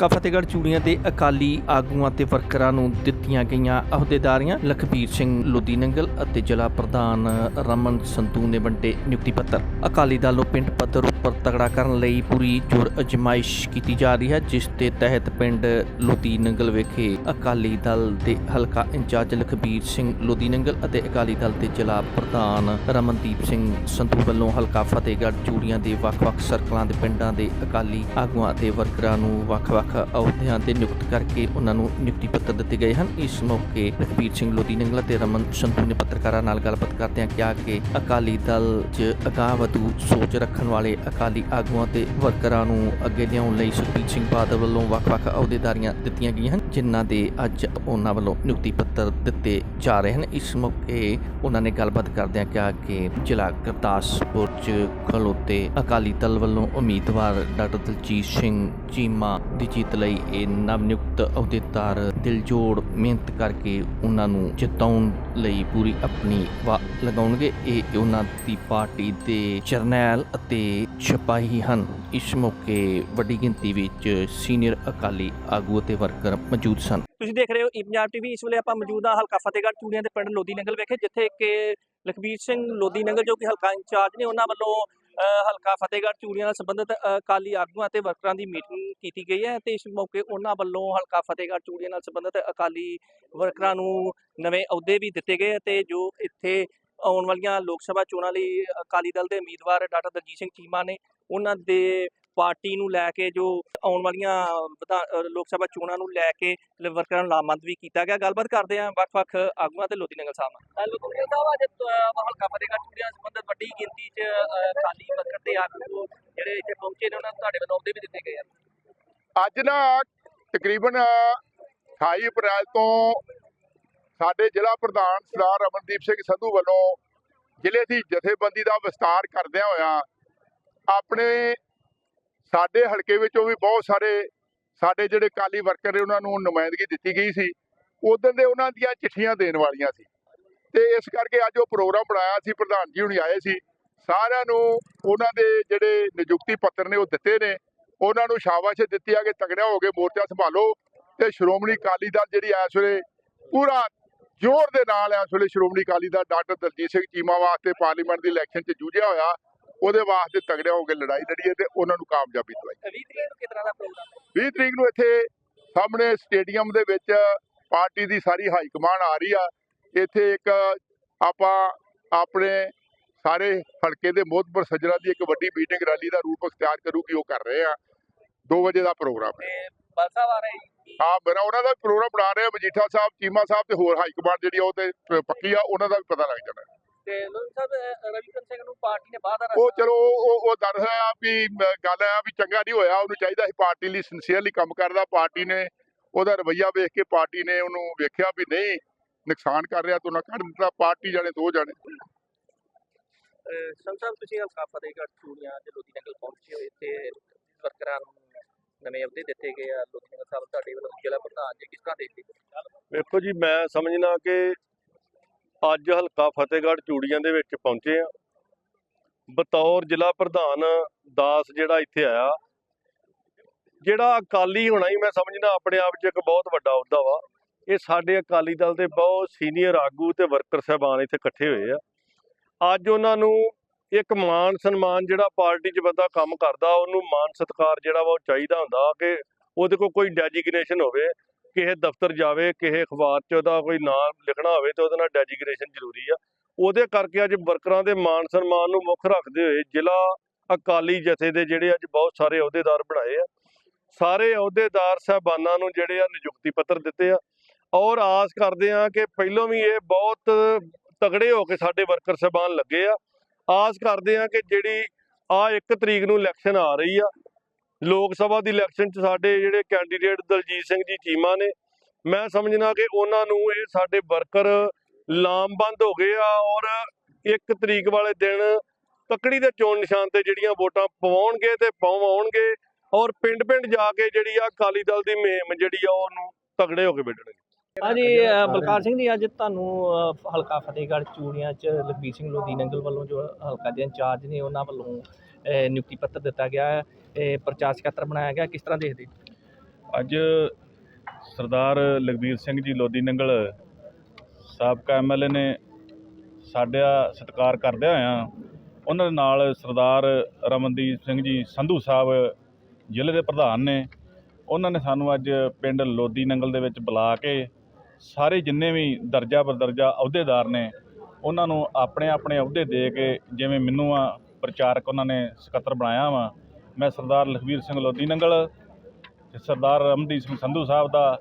ਹਲਕਾ ਫਤਿਹਗੜ੍ਹ ਚੂੜੀਆਂ ਦੇ ਅਕਾਲੀ ਆਗੂਆਂ ਤੇ ਵਰਕਰਾਂ ਨੂੰ ਦਿੱਤੀਆਂ ਗਈਆਂ ਅਹੁਦੇਦਾਰੀਆਂ ਲਖਬੀਰ ਸਿੰਘ ਲੋਦੀ ਨੰਗਲ ਅਤੇ ਜ਼ਿਲ੍ਹਾ ਪ੍ਰਧਾਨ ਰਮਨ ਸੰਧੂ ਨੇ ਵੰਡੇ ਨਿਯੁਕਤੀ ਪੱਤਰ। ਅਕਾਲੀ ਦਲ ਨੂੰ ਪਿੰਡ ਪੱਧਰ ਉੱਪਰ ਤਗੜਾ ਕਰਨ ਲਈ ਪੂਰੀ ਜੋਰ ਅਜਮਾਇਸ਼ ਕੀਤੀ ਜਾ ਰਹੀ ਹੈ, ਜਿਸ ਦੇ ਤਹਿਤ ਪਿੰਡ ਲੋਦੀ ਨੰਗਲ ਵਿਖੇ ਅਕਾਲੀ ਦਲ ਦੇ ਹਲਕਾ ਇੰਚਾਰਜ ਲਖਬੀਰ ਸਿੰਘ ਲੋਦੀ ਨੰਗਲ ਅਤੇ ਅਕਾਲੀ ਦਲ ਦੇ ਜ਼ਿਲ੍ਹਾ ਪ੍ਰਧਾਨ ਰਮਨਦੀਪ ਸਿੰਘ ਸੰਧੂ ਵੱਲੋਂ ਹਲਕਾ ਫਤਿਹਗੜ੍ਹ ਚੂੜੀਆਂ ਦੇ ਵੱਖ-ਵੱਖ ਸਰਕਲਾਂ ਦੇ ਪਿੰਡਾਂ ਦੇ ਅਕਾਲੀ ਆਗੂਆਂ ਅਤੇ ਵਰਕਰਾਂ ਨੂੰ ਵੱਖ-ਵੱਖ ਅਹੁਦਿਆਂ ਤੇ ਨਿਯੁਕਤ ਕਰਕੇ ਉਹਨਾਂ ਨੂੰ ਨਿਯੁਕਤੀ ਪੱਤਰ ਦਿੱਤੇ ਗਏ ਹਨ। ਇਸ ਮੌਕੇ ਲਖਬੀਰ ਸਿੰਘ ਲੋਧੀ ਨੰਗਲ ਤੇ ਰਮਨ ਸੰਧੂ ਨੇ ਪੱਤਰਕਾਰਾਂ ਨਾਲ ਗੱਲਬਾਤ ਕਰਦਿਆਂ ਕਿਹਾ ਕਿ ਅਕਾਲੀ ਦਲ 'ਚ ਅਗਾਂਹਵਧੂ ਸੋਚ ਰੱਖਣ ਵਾਲੇ ਅਕਾਲੀ ਆਗੂਆਂ ਤੇ ਵਰਕਰਾਂ ਨੂੰ ਅੱਗੇ ਲਿਆਉਣ ਲਈ ਸੁਖਬੀਰ ਸਿੰਘ ਬਾਦਲ ਵੱਲੋਂ ਵੱਖ-ਵੱਖ ਅਹੁਦੇਦਾਰੀਆਂ ਦਿੱਤੀਆਂ ਗਈਆਂ ਹਨ। ਜਿਨ੍ਹਾਂ ਦੇ ਅੱਜ ਉਹਨਾਂ ਵੱਲੋਂ ਨਿਯੁਕਤੀ ਪੱਤਰ ਦਿੱਤੇ ਜਾ ਰਹੇ ਹਨ। ਇਸ ਮੌਕੇ ਉਹਨਾਂ ਨੇ ਗੱਲਬਾਤ ਕਰਦਿਆਂ ਕਿਹਾ ਕਿ ਜ਼ਿਲ੍ਹਾ ਗੁਰਦਾਸਪੁਰ 'ਚ ਖਲੋਤੇ ਅਕਾਲੀ ਦਲ ਵੱਲੋਂ ਉਮੀਦਵਾਰ ਡਾਕਟਰ ਦਲਜੀਤ ਸਿੰਘ ਚੀਮਾ ਦੀ ਜਿੱਤ ਲਈ ਇਹ ਨਵ ਨਿਯੁਕਤ ਅਹੁਦੇਦਾਰ ਦਿਲਜੋੜ ਮਿਹਨਤ ਕਰਕੇ ਉਹਨਾਂ ਨੂੰ ਜਿਤਾਉਣ ਲਈ ਪੂਰੀ ਆਪਣੀ ਲਗਾਉਣਗੇ। ਇਹ ਉਹਨਾਂ ਦੀ ਪਾਰਟੀ ਦੇ ਜਰਨੈਲ ਅਤੇ ਸਿਪਾਹੀ ਹਨ। ਇਸ ਮੌਕੇ ਵੱਡੀ ਗਿਣਤੀ ਵਿੱਚ ਸੀਨੀਅਰ ਅਕਾਲੀ ਆਗੂ ਅਤੇ ਵਰਕਰ ਮੌਜੂਦ ਸਨ। ਤੁਸੀਂ ਦੇਖ ਰਹੇ ਹੋ ਈ ਪੰਜਾਬ ਟੀਵੀ। ਇਸ ਵੇਲੇ ਆਪਾਂ ਮੌਜੂਦ ਹਾਂ ਹਲਕਾ ਫਤਿਹਗੜ੍ਹ ਚੂੜੀਆਂ ਦੇ ਪਿੰਡ ਲੋਦੀ ਨੰਗਲ ਵਿਖੇ, ਜਿੱਥੇ ਕਿ ਲਖਬੀਰ ਸਿੰਘ ਲੋਦੀ ਨੰਗਲ ਜੋ ਕਿ ਹਲਕਾ ਇੰਚਾਰਜ ਨੇ, ਉਹਨਾਂ ਵੱਲੋਂ ਹਲਕਾ ਫਤਿਹਗੜ੍ਹ ਚੂੜੀਆਂ ਨਾਲ ਸੰਬੰਧਿਤ ਅਕਾਲੀ ਆਗੂਆਂ ਅਤੇ ਵਰਕਰਾਂ ਦੀ ਮੀਟਿੰਗ ਕੀਤੀ ਗਈ ਹੈ ਤੇ ਇਸ ਮੌਕੇ ਉਹਨਾਂ ਵੱਲੋਂ ਹਲਕਾ ਫਤਿਹਗੜ੍ਹ ਚੂੜੀਆਂ ਨਾਲ ਸੰਬੰਧਿਤ ਅਕਾਲੀ ਵਰਕਰਾਂ ਨੂੰ ਨਵੇਂ ਅਹੁਦੇ ਵੀ ਦਿੱਤੇ ਗਏ ਤੇ ਜੋ ਇੱਥੇ ਆਉਣ ਵਾਲੀਆਂ ਲੋਕ ਸਭਾ ਚੋਣਾਂ ਲਈ ਅਕਾਲੀ ਦਲ ਦੇ ਉਮੀਦਵਾਰ ਡਾਕਟਰ ਦਲਜੀਤ ਸਿੰਘ ਚੀਮਾ ਨੇ, ਉਹਨਾਂ ਦੇ ਪਾਰਟੀ ਨੂੰ ਲੈ ਕੇ ਜੋ ਆਉਣ ਵਾਲੀਆਂ ਲੋਕ ਸਭਾ ਚੋਣਾਂ ਨੂੰ ਲੈ ਕੇ ਵਰਕਰਾਂ ਨੂੰ ਲਾਮਬੰਦ ਵੀ ਕੀਤਾ ਗਿਆ। ਗੱਲਬਾਤ ਕਰਦੇ ਹਾਂ ਵੱਖ-ਵੱਖ ਆਗੂਆਂ ਤੇ ਲੋਧੀ ਨਗਰ ਸਾਹਿਬ ਨਾਲ। ਲੋਧੀ ਨਗਰ ਸਾਹਿਬ ਅੱਜ ਹਲਕਾ ਫਤਿਹਗੜ੍ਹ ਚੂੜੀਆਂ ਸੰਬੰਧਿਤ ਵੱਡੀ ਗਿਣਤੀ 'ਚ ਅਕਾਲੀ ਵਰਕਰ ਤੇ ਆਗੂ ਜਿਹੜੇ ਇੱਥੇ ਪਹੁੰਚੇ ਨੇ ਉਹਨਾਂ ਨੂੰ ਤੁਹਾਡੇ ਵੱਲੋਂ ਅਹੁਦੇ ਵੀ ਦਿੱਤੇ ਗਏ ਆ। ਅੱਜ ਨਾ ਤਕਰੀਬਨ 28 ਅਪ੍ਰੈਲ ਤੋਂ ਸਾਡੇ ਜ਼ਿਲ੍ਹਾ ਪ੍ਰਧਾਨ ਸਰਦਾਰ ਅਮਨਦੀਪ ਸਿੰਘ ਸੰਧੂ ਵੱਲੋਂ ਜ਼ਿਲ੍ਹੇ ਦੀ ਜਥੇਬੰਦੀ ਦਾ ਵਿਸਤਾਰ ਕਰਦਿਆਂ ਹੋਇਆ ਆਪਣੇ ਸਾਡੇ ਹਲਕੇ ਵਿੱਚੋਂ ਵੀ ਬਹੁਤ ਸਾਰੇ ਸਾਡੇ ਜਿਹੜੇ ਕਾਲੀ ਵਰਕਰ ਨੇ, ਉਹਨਾਂ ਨੂੰ ਨੁਮਾਇੰਦਗੀ ਦਿੱਤੀ ਗਈ ਸੀ। ਉਦੋਂ ਦੇ ਉਹਨਾਂ ਦੀਆਂ ਚਿੱਠੀਆਂ ਦੇਣ ਵਾਲੀਆਂ ਸੀ। ਤੇ ਇਸ ਕਰਕੇ ਅੱਜ ਉਹ ਪ੍ਰੋਗਰਾਮ ਬਣਾਇਆ ਸੀ, ਪ੍ਰਧਾਨ ਜੀ ਹੁਣੀ ਆਏ ਸੀ। ਸਾਰਿਆਂ ਨੂੰ ਉਹਨਾਂ ਦੇ ਜਿਹੜੇ ਨਿਯੁਕਤੀ ਪੱਤਰ ਨੇ, ਉਹ ਦਿੱਤੇ ਨੇ। ਉਹਨਾਂ ਨੂੰ ਸ਼ਾਬਾਸ਼ ਦਿੱਤੀ ਆ ਕਿ ਤਗੜਿਆ ਹੋ ਕੇ ਮੋਰਚਾ ਸੰਭਾਲੋ ਤੇ ਸ਼੍ਰੋਮਣੀ ਅਕਾਲੀ ਦਲ ਜਿਹੜੀ ਇਸ ਵੇਲੇ ਪੂਰਾ ਜ਼ੋਰ ਦੇ ਨਾਲ ਇਸ ਵੇਲੇ ਸ਼੍ਰੋਮਣੀ ਅਕਾਲੀ ਦਲ ਡਾਕਟਰ ਦਲਜੀਤ ਸਿੰਘ ਚੀਮਾ ਵਾਸਤੇ ਪਾਰਲੀਮੈਂਟ ਦੀ ਇਲੈਕਸ਼ਨ 'ਚ ਜੂਝਿਆ ਹੋਇਆ। ਉਹਦੇ ਵਾਸਤੇ ਤਗੜਿਆ ਹੋ ਕੇ ਲੜਾਈ ਲੜੀ ਤੇ ਉਹਨਾਂ ਨੂੰ ਕਾਮਯਾਬੀ ਦਵਾਈ। 20 ਤਰੀਕ ਨੂੰ ਕਿਸ ਤਰ੍ਹਾਂ ਦਾ ਪ੍ਰੋਗਰਾਮ ਹੈ? 20 ਤਰੀਕ ਨੂੰ ਇੱਥੇ ਸਾਹਮਣੇ ਸਟੇਡੀਅਮ ਦੇ ਵਿੱਚ ਪਾਰਟੀ ਦੀ ਸਾਰੀ ਹਾਈ ਕਮਾਂਡ ਆ ਰਹੀ ਆ। ਇੱਥੇ ਇੱਕ ਆਪਾਂ ਆਪਣੇ ਸਾਰੇ ਹਲਕੇ ਦੇ ਮੋਹਤਬਰ ਸੱਜਣਾ ਦੀ ਇੱਕ ਵੱਡੀ ਮੀਟਿੰਗ ਰੈਲੀ ਦਾ ਰੂਪ ਅਖਤਿਆਰ ਕਰੂਗੀ ਉਹ ਕਰ ਰਹੇ ਆ। 2 ਵਜੇ ਦਾ ਪ੍ਰੋਗਰਾਮ ਹੈ। ਬਲਸਾ ਆ ਰਹੇ। ਹਾਂ ਮੇਰਾ ਉਹਨਾਂ ਦਾ ਪ੍ਰੋਗਰਾਮ ਬਣਾ ਰਹੇ ਆ। ਮਜੀਠਾ ਸਾਹਿਬ ਚੀਮਾ ਸਾਹਿਬ ਤੇ ਹੋਰ ਹਾਈ ਕਮਾਂਡ ਜਿਹੜੀ ਉਹ ਤੇ ਪੱਕੀ ਆ ਉਹਨਾਂ ਦਾ ਵੀ ਪਤਾ ਲੱਗ ਜਾਣਾ। ਤੇ ਲੋਧੀ ਸਾਹਿਬ ਅ, ਰਵੀਕਰਨ ਸਿੰਘ ਨੂੰ ਪਾਰਟੀ ਨੇ ਬਾਹਰ ਦਾ ਉਹ ਚਲੋ ਉਹ ਉਹ ਦੱਸ ਆ ਵੀ ਗੱਲ ਆ ਵੀ ਚੰਗਾ ਨਹੀਂ ਹੋਇਆ। ਉਹਨੂੰ ਚਾਹੀਦਾ ਸੀ ਪਾਰਟੀ ਲਈ ਸਿੰਸੀਅਰਲੀ ਕੰਮ ਕਰਦਾ। ਪਾਰਟੀ ਨੇ ਉਹਦਾ ਰਵਈਆ ਵੇਖ ਕੇ ਪਾਰਟੀ ਨੇ ਉਹਨੂੰ ਵੇਖਿਆ ਵੀ ਨਹੀਂ ਨੁਕਸਾਨ ਕਰ ਰਿਹਾ ਤਾਂ ਉਹਨਾਂ ਕੱਢ ਦਿੱਤਾ। ਪਾਰਟੀ ਜਾਣੇ ਦੋ ਜਾਣੇ। ਸਾਹਿਬ ਤੁਸੀਂ ਹਲਕਾ ਫਤਿਹਗੜ੍ਹ ਚੂੜੀਆਂ ਦੇ ਲੋਧੀ ਨਗਰ ਪਹੁੰਚੇ ਹੋਏ ਤੇ ਵਰਕਰਾਂ ਨੂੰ ਨਵੇਂ ਅਹੁਦੇ ਦਿੱਤੇ ਗਏ ਆ। ਲੋਧੀ ਨਗਰ ਸਾਹਿਬ ਤੁਹਾਡੇ ਵੱਲੋਂ ਜ਼ਿਲ੍ਹਾ ਪ੍ਰਧਾਨ ਜੀ ਕਿਸ ਤਰ੍ਹਾਂ ਦੇਖਦੇ ਹੋ? ਵੇਖੋ ਜੀ ਮੈਂ ਸਮਝਣਾ ਕਿ ਅੱਜ ਹਲਕਾ ਫਤਿਹਗੜ੍ਹ ਚੂੜੀਆਂ ਦੇ ਵਿੱਚ ਪਹੁੰਚੇ ਆ। ਬਤੌਰ ਜ਼ਿਲ੍ਹਾ ਪ੍ਰਧਾਨ ਦਾਸ ਜਿਹੜਾ ਇੱਥੇ ਆਇਆ। ਜਿਹੜਾ ਅਕਾਲੀ ਹੋਣਾ ਹੀ ਮੈਂ ਸਮਝਦਾ ਆਪਣੇ ਆਪ 'ਚ ਇੱਕ ਬਹੁਤ ਵੱਡਾ ਅਹੁਦਾ ਵਾ। ਇਹ ਸਾਡੇ ਅਕਾਲੀ ਦਲ ਦੇ ਬਹੁਤ ਸੀਨੀਅਰ ਆਗੂ ਤੇ ਵਰਕਰ ਸਾਹਿਬਾਨ ਇੱਥੇ ਇਕੱਠੇ ਹੋਏ ਆ। ਅੱਜ ਉਹਨਾਂ ਨੂੰ ਇੱਕ ਮਾਨ ਸਨਮਾਨ ਜਿਹੜਾ ਪਾਰਟੀ 'ਚ ਬੰਦਾ ਕੰਮ ਕਰਦਾ, ਉਹਨੂੰ ਮਾਨ ਸਤਿਕਾਰ ਜਿਹੜਾ ਵਾ ਉਹ ਚਾਹੀਦਾ ਹੁੰਦਾ ਕਿ ਉਹਦੇ ਕੋਲ ਕੋਈ ਡੈਜਿਗਨੇਸ਼ਨ ਹੋਵੇ। ਕਿਸੇ ਦਫ਼ਤਰ ਜਾਵੇ, ਕਿਸੇ ਅਖਬਾਰ 'ਚ ਉਹਦਾ ਕੋਈ ਨਾਮ ਲਿਖਣਾ ਹੋਵੇ ਤੇ ਉਹਦੇ ਨਾਲ ਡੈਜਿਗਨੇਸ਼ਨ ਜ਼ਰੂਰੀ ਆ। ਉਹਦੇ ਕਰਕੇ ਅੱਜ ਵਰਕਰਾਂ ਦੇ ਮਾਨ ਸਨਮਾਨ ਨੂੰ ਮੁੱਖ ਰੱਖਦੇ ਹੋਏ ਜ਼ਿਲ੍ਹਾ ਅਕਾਲੀ ਜਥੇ ਦੇ ਜਿਹੜੇ ਅੱਜ ਬਹੁਤ ਸਾਰੇ ਅਹੁਦੇਦਾਰ ਬਣਾਏ ਆ। ਸਾਰੇ ਅਹੁਦੇਦਾਰ ਸਾਹਿਬਾਨਾਂ ਨੂੰ ਜਿਹੜੇ ਆ ਨਿਯੁਕਤੀ ਪੱਤਰ ਦਿੱਤੇ ਆ ਔਰ ਆਸ ਕਰਦੇ ਆ ਕਿ ਪਹਿਲੋਂ ਵੀ ਇਹ ਬਹੁਤ ਤਗੜੇ ਹੋ ਕੇ ਸਾਡੇ ਵਰਕਰ ਸਾਹਿਬਾਨ ਲੱਗੇ ਆ। ਆਸ ਕਰਦੇ ਆ ਕਿ ਜਿਹੜੀ ਆ 1 ਤਰੀਕ ਨੂੰ ਇਲੈਕਸ਼ਨ ਆ ਰਹੀ ਆ ਲੋਕ ਸਭਾ ਦੀ ਇਲੈਕਸ਼ਨ 'ਚ ਸਾਡੇ ਜਿਹੜੇ ਕੈਂਡੀਡੇਟ ਦਲਜੀਤ ਸਿੰਘ ਜੀ ਚੀਮਾ ਨੇ, ਮੈਂ ਸਮਝਣਾ ਕਿ ਉਹਨਾਂ ਨੂੰ ਇਹ ਸਾਡੇ ਵਰਕਰ ਲਾਮਬੰਦ ਹੋ ਗਏ ਆ ਔਰ 1 ਤਰੀਕ ਵਾਲੇ ਦਿਨ ਤਕੜੀ ਦੇ ਚੋਣ ਨਿਸ਼ਾਨ ਤੇ ਜਿਹੜੀਆਂ ਵੋਟਾਂ ਪਵਾਉਣਗੇ ਤੇ ਪਵਾਉਣਗੇ ਔਰ ਪਿੰਡ ਪਿੰਡ ਜਾ ਕੇ ਜਿਹੜੀ ਆ ਅਕਾਲੀ ਦਲ ਦੀ ਮੁਹਿੰਮ ਜਿਹੜੀ ਆ ਉਹਨੂੰ ਤਗੜੇ ਹੋ ਕੇ ਵਿੱਢਣਗੇ। ਹਾਂਜੀ ਬਲਕਾਰ ਸਿੰਘ ਜੀ ਅੱਜ ਤੁਹਾਨੂੰ ਅ, ਹਲਕਾ ਫਤਿਹਗੜ੍ਹ ਚੂੜੀਆਂ ਚ ਲਖਬੀਰ ਸਿੰਘ ਲੋਧੀ ਨੰਗਲ ਵੱਲੋਂ ਜੋ ਹਲਕਾ ਦੇ ਇੰਚਾਰਜ ਨੇ ਉਹਨਾਂ ਵੱਲੋਂ ਅ, ਨਿਯੁਕਤੀ ਪੱਤਰ ਦਿੱਤਾ ਗਿਆ ਹੈ। ਇਹ ਪ੍ਰਚਾਰ ਸਕੱਤਰ ਬਣਾਇਆ ਗਿਆ। ਕਿਸ ਤਰ੍ਹਾਂ ਦੇਖਦੇ ਅੱਜ ਸਰਦਾਰ ਲਖਬੀਰ ਸਿੰਘ ਜੀ ਲੋਦੀ ਨੰਗਲ ਸਾਬਕਾ ਐਮਐਲਏ ਨੇ ਸਾਡਾ ਸਤਿਕਾਰ ਕਰਦਿਆਂ ਹੋਇਆਂ ਉਹਨਾਂ ਦੇ ਨਾਲ ਸਰਦਾਰ ਰਮਨਦੀਪ ਸਿੰਘ ਜੀ ਸੰਧੂ ਸਾਹਿਬ ਜ਼ਿਲ੍ਹੇ ਦੇ ਪ੍ਰਧਾਨ ਨੇ ਉਹਨਾਂ ਨੇ ਸਾਨੂੰ ਅੱਜ ਪਿੰਡ ਲੋਦੀ ਨੰਗਲ ਦੇ ਵਿੱਚ ਬੁਲਾ ਕੇ ਸਾਰੇ ਜਿੰਨੇ ਵੀ ਦਰਜਾ ਬਦਰਜਾ ਅਹੁਦੇਦਾਰ ਨੇ, ਉਹਨਾਂ ਨੂੰ ਆਪਣੇ ਆਪਣੇ ਅਹੁਦੇ ਦੇ ਕੇ ਜਿਵੇਂ ਮੈਨੂੰ ਆ ਪ੍ਰਚਾਰਕ ਉਹਨਾਂ ਨੇ ਸਕੱਤਰ ਬਣਾਇਆ ਵਾ, ਮੈਂ ਸਰਦਾਰ ਲਖਬੀਰ ਸਿੰਘ ਲੋਧੀ ਨੰਗਲ ਤੇ ਸਰਦਾਰ ਰਮਦੀਪ ਸਿੰਘ ਸੰਧੂ ਸਾਹਿਬ ਦਾ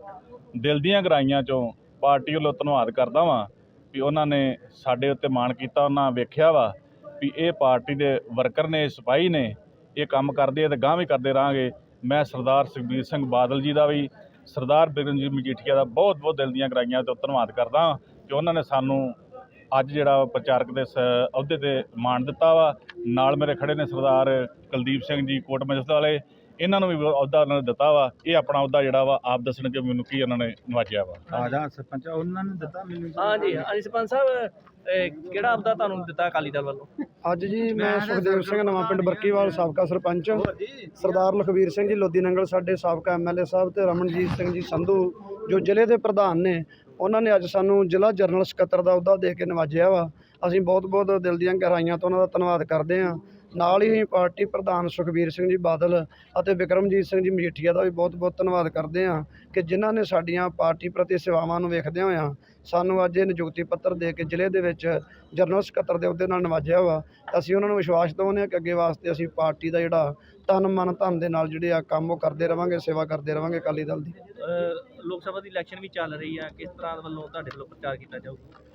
ਦਿਲ ਦੀਆਂ ਗਰਾਈਆਂ ਚੋਂ ਪਾਰਟੀ ਵੱਲੋਂ ਧੰਨਵਾਦ ਕਰਦਾ ਵਾਂ ਵੀ ਉਹਨਾਂ ਨੇ ਸਾਡੇ ਉੱਤੇ ਮਾਣ ਕੀਤਾ, ਉਹਨਾਂ ਵੇਖਿਆ ਵਾ ਵੀ ਇਹ ਪਾਰਟੀ ਦੇ ਵਰਕਰ ਨੇ ਸਿਪਾਹੀ ਨੇ, ਇਹ ਕੰਮ ਕਰਦੇ ਆ ਤੇ ਗਾਂਹ ਵੀ ਕਰਦੇ ਰਹਾਂਗੇ। ਮੈਂ ਸਰਦਾਰ ਸੁਖਬੀਰ ਸਿੰਘ ਬਾਦਲ ਜੀ ਦਾ ਵੀ ਸਰਦਾਰ ਬਿਰਨਜੀਤ ਮਜੀਠੀਆ ਦਾ ਬਹੁਤ ਬਹੁਤ ਦਿਲ ਦੀਆਂ ਗਰਾਈਆਂ 'ਤੇ ਧੰਨਵਾਦ ਕਰਦਾ ਕਿ ਉਹਨਾਂ ਨੇ ਸਾਨੂੰ ਅੱਜ ਜਿਹੜਾ ਪ੍ਰਚਾਰਕ ਦੇ ਸ ਅਹੁਦੇ ਤੇ ਮਾਣ ਦਿੱਤਾ ਵਾ। ਨਾਲ ਮੇਰੇ ਖੜੇ ਨੇ ਸਰਦਾਰ ਕੁਲਦੀਪ ਸਿੰਘ ਜੀ ਕੋਟ ਮਜਲਸ ਵਾਲੇ। ਇਹਨਾਂ ਨੂੰ ਵੀ ਅਹੁਦਾ ਉਹਨਾਂ ਨੇ ਦਿੱਤਾ ਵਾ ਇਹ ਆਪਣਾ ਅਹੁਦਾ ਜਿਹੜਾ ਵਾ ਆਪ ਦੱਸਣਗੇ ਮੈਨੂੰ ਕੀ ਉਹਨਾਂ ਨੇ ਨਵਾਜਿਆ ਵਾ। ਆਜਾ ਸਰਪੰਚ ਉਹਨਾਂ ਨੇ ਦਿੱਤਾ ਮੈਨੂੰ ਹਾਂਜੀ ਹਾਂਜੀ ਸਰਪੰਚ ਸਾਹਿਬ ਇਹ ਕਿਹੜਾ ਆਪਦਾ ਤੁਹਾਨੂੰ ਦਿੱਤਾ ਅਕਾਲੀ ਦਲ ਵੱਲੋਂ? ਅੱਜ ਜੀ ਮੈਂ ਸੁਖਦੇਵ ਸਿੰਘ ਨਵਾਂ ਪਿੰਡ ਬਰਕੀਵਾਲ ਸਾਬਕਾ ਸਰਪੰਚ ਸਰਦਾਰ ਲਖਵੀਰ ਸਿੰਘ ਜੀ ਲੋਦੀ ਨੰਗਲ ਸਾਡੇ ਸਾਬਕਾ ਐਮਐਲਏ ਸਾਹਿਬ ਤੇ ਰਮਨਜੀਤ ਸਿੰਘ ਜੀ ਸੰਧੂ ਜੋ ਜ਼ਿਲ੍ਹੇ ਦੇ ਪ੍ਰਧਾਨ ਨੇ ਉਹਨਾਂ ਨੇ ਅੱਜ ਸਾਨੂੰ ਜ਼ਿਲ੍ਹਾ ਜਨਰਲ ਸਕੱਤਰ ਦਾ ਅਹੁਦਾ ਦੇ ਕੇ ਨਵਾਜਿਆ ਵਾ। ਅਸੀਂ ਬਹੁਤ ਬਹੁਤ ਦਿਲ ਦੀਆਂ ਗਹਿਰਾਈਆਂ ਤੋਂ ਉਹਨਾਂ ਦਾ ਧੰਨਵਾਦ ਕਰਦੇ ਹਾਂ ਨਾਲ ਹੀ ਪਾਰਟੀ ਪ੍ਰਧਾਨ ਸੁਖਬੀਰ ਸਿੰਘ ਜੀ ਬਾਦਲ ਅਤੇ ਵਿਕਰਮਜੀਤ ਸਿੰਘ ਜੀ ਮਜੀਠੀਆ ਦਾ ਵੀ ਬਹੁਤ ਬਹੁਤ ਧੰਨਵਾਦ ਕਰਦੇ ਹਾਂ ਕਿ ਜਿਨ੍ਹਾਂ ਨੇ ਸਾਡੀਆਂ ਪਾਰਟੀ ਪ੍ਰਤੀ ਸੇਵਾਵਾਂ ਨੂੰ ਵੇਖਦਿਆਂ ਹੋਇਆਂ ਸਾਨੂੰ ਅੱਜ ਇਹ ਨਿਯੁਕਤੀ ਪੱਤਰ ਦੇ ਕੇ ਜ਼ਿਲ੍ਹੇ ਦੇ ਵਿੱਚ ਜਨਰਲ ਸਕੱਤਰ ਦੇ ਅਹੁਦੇ ਨਾਲ ਨਵਾਜਿਆ ਵਾ। ਅਸੀਂ ਉਹਨਾਂ ਨੂੰ ਵਿਸ਼ਵਾਸ ਦਿਵਾਉਂਦੇ ਹਾਂ ਕਿ ਅੱਗੇ ਵਾਸਤੇ ਅਸੀਂ ਪਾਰਟੀ ਦਾ ਜਿਹੜਾ ਤਨ ਮਨ, ਧਨ ਦੇ ਨਾਲ ਜਿਹੜੇ ਆ ਕੰਮ ਉਹ ਕਰਦੇ ਰਵਾਂਗੇ, ਸੇਵਾ ਕਰਦੇ ਰਵਾਂਗੇ ਅਕਾਲੀ ਦਲ ਦੀ। ਲੋਕ ਸਭਾ ਦੀ ਇਲੈਕਸ਼ਨ ਵੀ ਚੱਲ ਰਹੀ ਆ। ਕਿਸ ਤਰ੍ਹਾਂ ਵੱਲੋਂ ਤੁਹਾਡੇ ਵੱਲੋਂ ਪ੍ਰਚਾਰ ਕੀਤਾ ਜਾਊਗਾ?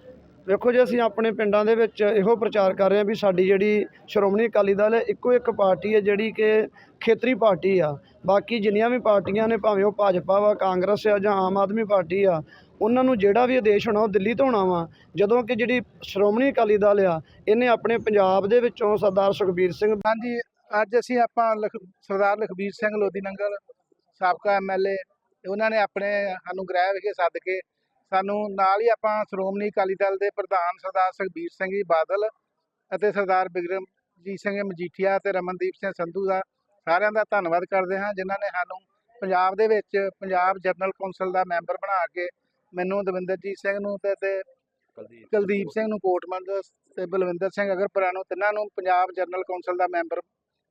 ਵੇਖੋ ਜੀ, ਅਸੀਂ ਆਪਣੇ ਪਿੰਡਾਂ ਦੇ ਵਿੱਚ ਇਹੋ ਪ੍ਰਚਾਰ ਕਰ ਰਹੇ ਹਾਂ ਵੀ ਸਾਡੀ ਜਿਹੜੀ ਸ਼੍ਰੋਮਣੀ ਅਕਾਲੀ ਦਲ ਹੈ, ਇੱਕੋ ਇੱਕ ਪਾਰਟੀ ਹੈ ਜਿਹੜੀ ਕਿ ਖੇਤਰੀ ਪਾਰਟੀ ਆ। ਬਾਕੀ ਜਿੰਨੀਆਂ ਵੀ ਪਾਰਟੀਆਂ ਨੇ, ਭਾਵੇਂ ਉਹ ਭਾਜਪਾ ਵਾ, ਕਾਂਗਰਸ ਆ ਜਾਂ ਆਮ ਆਦਮੀ ਪਾਰਟੀ ਆ, ਉਹਨਾਂ ਨੂੰ ਜਿਹੜਾ ਵੀ ਆਦੇਸ਼ ਹੋਣਾ, ਉਹ ਦਿੱਲੀ ਤੋਂ ਹੋਣਾ ਵਾ। ਜਦੋਂ ਕਿ ਜਿਹੜੀ ਸ਼੍ਰੋਮਣੀ ਅਕਾਲੀ ਦਲ ਆ, ਇਹਨੇ ਆਪਣੇ ਪੰਜਾਬ ਦੇ ਵਿੱਚੋਂ ਸਰਦਾਰ ਸੁਖਬੀਰ ਸਿੰਘ ਹਾਂਜੀ, ਅੱਜ ਅਸੀਂ ਆਪਾਂ ਲਖ, ਸਰਦਾਰ ਲਖਬੀਰ ਸਿੰਘ ਲੋਦੀ ਨੰਗਲ, ਸਾਬਕਾ ਐਮਐਲਏ ਉਹਨਾਂ ਨੇ ਆਪਣੇ ਸਾਨੂੰ ਗ੍ਰਹਿ ਵਿਖੇ ਸੱਦ ਕੇ ਸਾਨੂੰ ਨਾਲ ਹੀ ਆਪਾਂ ਸ਼੍ਰੋਮਣੀ ਅਕਾਲੀ ਦਲ ਦੇ ਪ੍ਰਧਾਨ ਸਰਦਾਰ ਸੁਖਬੀਰ ਸਿੰਘ ਜੀ ਬਾਦਲ ਅਤੇ ਸਰਦਾਰ ਬਿਕਰਮਜੀਤ ਸਿੰਘ ਮਜੀਠੀਆ ਤੇ ਰਮਨਦੀਪ ਸਿੰਘ ਸੰਧੂ ਦਾ ਸਾਰਿਆਂ ਦਾ ਧੰਨਵਾਦ ਕਰਦੇ ਹਾਂ ਜਿਨ੍ਹਾਂ ਨੇ ਸਾਨੂੰ ਪੰਜਾਬ ਦੇ ਵਿੱਚ ਪੰਜਾਬ ਜਨਰਲ ਕੌਂਸਲ ਦਾ ਮੈਂਬਰ ਬਣਾ ਕੇ ਮੈਨੂੰ ਦਵਿੰਦਰਜੀਤ ਸਿੰਘ ਨੂੰ ਤੇ ਤੇ ਕੁਲਦੀਪ ਸਿੰਘ ਨੂੰ ਕੋਟਮੰਡ ਤੇ ਬਲਵਿੰਦਰ ਸਿੰਘ ਅਗਰਪੁਰਾ ਨੂੰ ਤਿੰਨਾਂ ਨੂੰ ਪੰਜਾਬ ਜਨਰਲ ਕੌਂਸਲ ਦਾ ਮੈਂਬਰ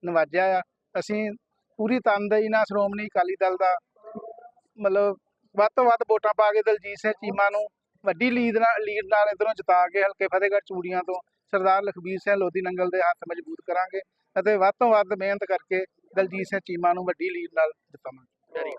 ਨਵਾਜਿਆ ਆ। ਅਸੀਂ ਪੂਰੀ ਤਨਦੇਹੀ ਨਾਲ ਸ਼੍ਰੋਮਣੀ ਅਕਾਲੀ ਦਲ ਦਾ ਮਤਲਬ ਵੱਧ ਤੋਂ ਵੱਧ ਵੋਟਾਂ ਪਾ ਕੇ ਦਲਜੀਤ ਸਿੰਘ ਚੀਮਾ ਨੂੰ ਵੱਡੀ ਲੀਡ ਨਾਲ ਲੀਡ ਨਾਲ ਇਧਰੋਂ ਜਿਤਾ ਕੇ ਹਲਕੇ ਫਤਿਹਗੜ੍ਹ ਚੂੜੀਆਂ ਤੋਂ ਸਰਦਾਰ ਲਖਬੀਰ ਸਿੰਘ ਲੋਧੀ ਨੰਗਲ ਦੇ ਹੱਥ ਮਜ਼ਬੂਤ ਕਰਾਂਗੇ ਅਤੇ ਵੱਧ ਤੋਂ ਵੱਧ ਮਿਹਨਤ ਕਰਕੇ ਦਲਜੀਤ ਸਿੰਘ ਚੀਮਾ ਨੂੰ ਵੱਡੀ ਲੀਡ ਨਾਲ ਜਿਤਾਵਾਂਗੇ।